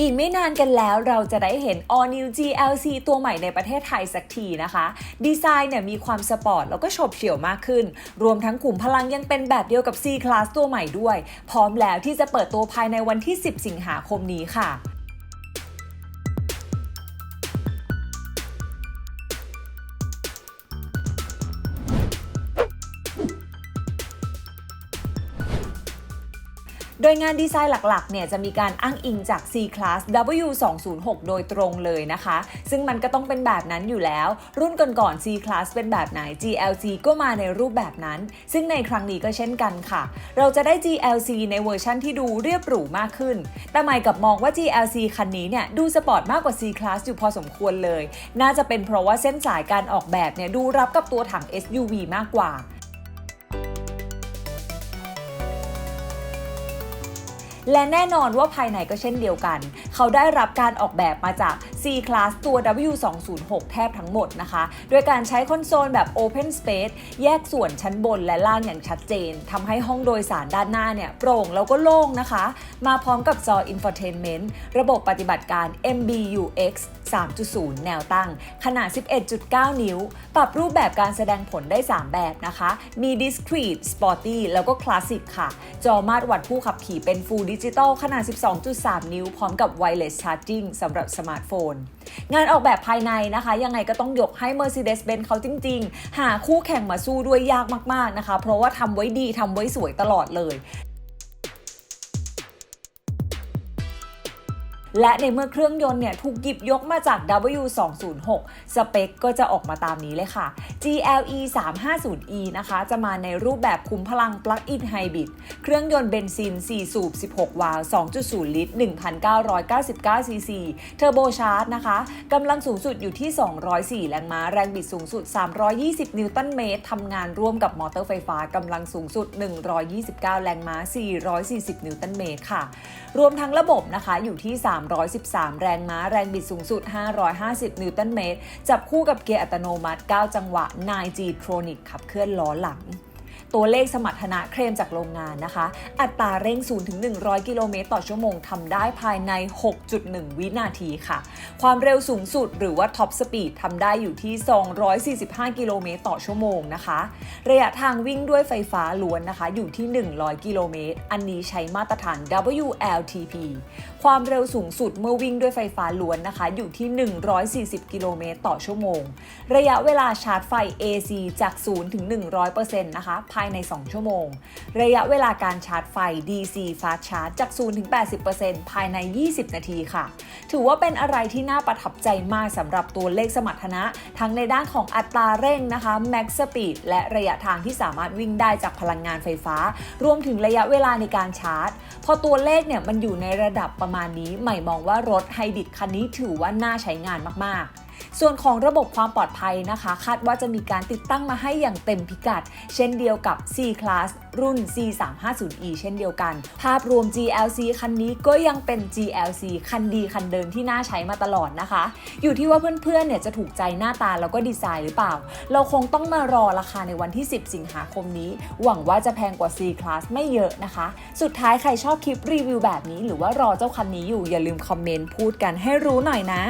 อีกไม่นานกันแล้วเราจะได้เห็น All New GLC ตัวใหม่ในประเทศไทยสักทีนะคะ ดีไซน์เนี่ยมีความสปอร์ตแล้วก็ฉบเฉี่ยวมากขึ้น รวมทั้งขุมพลังยังเป็นแบบเดียวกับ C Class ตัวใหม่ด้วย พร้อมแล้วที่จะเปิดตัวภายในวันที่ 10 สิงหาคมนี้ค่ะ โดยงานดีไซน์หลักๆ เนี่ยจะมีการอ้างอิงจาก C Class W206 โดยตรงเลยนะคะ ซึ่งมันก็ต้องเป็นแบบนั้นอยู่แล้ว รุ่นก่อนๆ C Class เป็นแบบไหน GLC ก็มาในรูปแบบนั้น ซึ่งในครั้งนี้ก็เช่นกันค่ะ เราจะได้ GLC ในเวอร์ชั่นที่ดูเรียบหรูมากขึ้น แต่หมายกับมองว่า GLC คันนี้เนี่ยดูสปอร์ตมากกว่า C Class อยู่พอสมควรเลย น่าจะเป็นเพราะว่าเส้นสายการออกแบบเนี่ยดูรับกับตัวถัง SUV มากกว่า และแน่นอนว่าภายในก็เช่นเดียวกัน เขาได้รับการออกแบบมาจาก C Class ตัว W206 แทบทั้งหมดนะคะ โดยการใช้คอนโซลแบบ Open Space แยกส่วนชั้นบนและล่างอย่างชัดเจนทำให้ห้องโดยสารด้านหน้าเนี่ยโปร่งแล้วก็โล่งนะคะ มาพร้อมกับจอ Infotainment ระบบปฏิบัติการ MBUX 3.0 แนวตั้ง ขนาด 11.9 นิ้ว ปรับรูปแบบการแสดงผลได้ 3 แบบนะคะ มี Discrete Sporty แล้วก็ Classic ค่ะ จอมาตรวัดผู้ขับขี่เป็น Full ดิจิตอลขนาด 12.3 นิ้ว พร้อมกับไวเลสชาร์จิ่งสำหรับสมาร์ทโฟน งานออกแบบภายในนะคะ ยังไงก็ต้องยกให้ Mercedes-Benz เขาจริง ๆ หาคู่แข่งมาสู้ด้วยยากมาก ๆ นะคะ เพราะว่าทำไว้ดีทำไว้สวยตลอดเลย และในเมื่อเครื่องยนต์เนี่ยถูกหยิบยกมาจาก W206 สเปคก็จะออกมาตามนี้เลยค่ะ GLE 350E นะคะ จะมาในรูปแบบคุ้มพลัง Plug-in Hybrid เครื่องยนต์เบนซิน 4 สูบ 16 วาล์ว 2.0 ลิตร 1,999 ซีซี เทอร์โบชาร์จนะคะกำลังสูงสุดอยู่ที่ 204 แรงม้า แรงบิดสูงสุด 320 นิวตันเมตรทำงานร่วมกับมอเตอร์ไฟฟ้ากำลังสูงสุด 129 แรงม้า 440 นิวตันเมตรค่ะ รวมทั้งระบบนะคะอยู่ที่ 3 313 แรงม้า แรงบิดสูงสุด 550 นิวตันเมตร จับคู่กับเกียร์อัตโนมัติ 9 จังหวะ 9G Tronic ขับเคลื่อนล้อหลัง ตัวเลขสมรรถนะเคลมจากโรงงานนะคะ อัตราเร่ง0ถึง100 กิโลเมตรต่อชั่วโมงทำได้ภายใน 6.1 วินาทีค่ะ ความเร็วสูงสุดหรือว่าท็อปสปีดทำได้อยู่ที่ 245 กิโลเมตรต่อชั่วโมงนะคะ ระยะทางวิ่งด้วยไฟฟ้าล้วนนะคะ อยู่ที่ 100 กิโลเมตร อันนี้ใช้มาตรฐาน WLTP ความเร็วสูงสุดเมื่อวิ่งด้วยไฟฟ้าล้วนนะคะ อยู่ที่ 140 กิโลเมตรต่อชั่วโมง ระยะเวลาชาร์จไฟ AC จาก 0 ถึง 100%นะคะ ภายใน 2 ชั่วโมง ระยะเวลาการชาร์จไฟ DC Fast Charge จาก 0 ถึง 80%ภายใน 20 นาทีค่ะ ถือว่าเป็นอะไรที่น่าประทับใจมากสำหรับตัวเลขสมรรถนะ ทั้งในด้านของอัตราเร่งนะคะ Max Speed และระยะทางที่สามารถวิ่งได้จากพลังงานไฟฟ้า รวมถึงระยะเวลาในการชาร์จ พอตัวเลขเนี่ยมันอยู่ในระดับประมาณนี้ ใหม่มองว่ารถไฮบริดคันนี้ถือว่าน่าใช้งานมากๆ ส่วนของระบบความปลอดภัยนะคะ คาดว่าจะมีการติดตั้งมาให้อย่างเต็มพิกัด เช่นเดียวกับ C Class รุ่น C350E เช่นเดียวกัน ภาพรวม GLC คันนี้ก็ยังเป็น GLC คันดีคันเดิมที่น่าใช้มาตลอดนะคะ อยู่ที่ว่าเพื่อนๆ เนี่ยจะถูกใจหน้าตาแล้วก็ดีไซน์หรือเปล่า เราคงต้องมารอราคาในวันที่ 10 สิงหาคมนี้ หวังว่าจะแพงกว่า C Class ไม่เยอะนะคะ สุดท้ายใครชอบคลิปรีวิวแบบนี้ หรือว่ารอเจ้าคันนี้อยู่อย่าลืมคอมเมนต์พูดกันให้รู้หน่อยนะ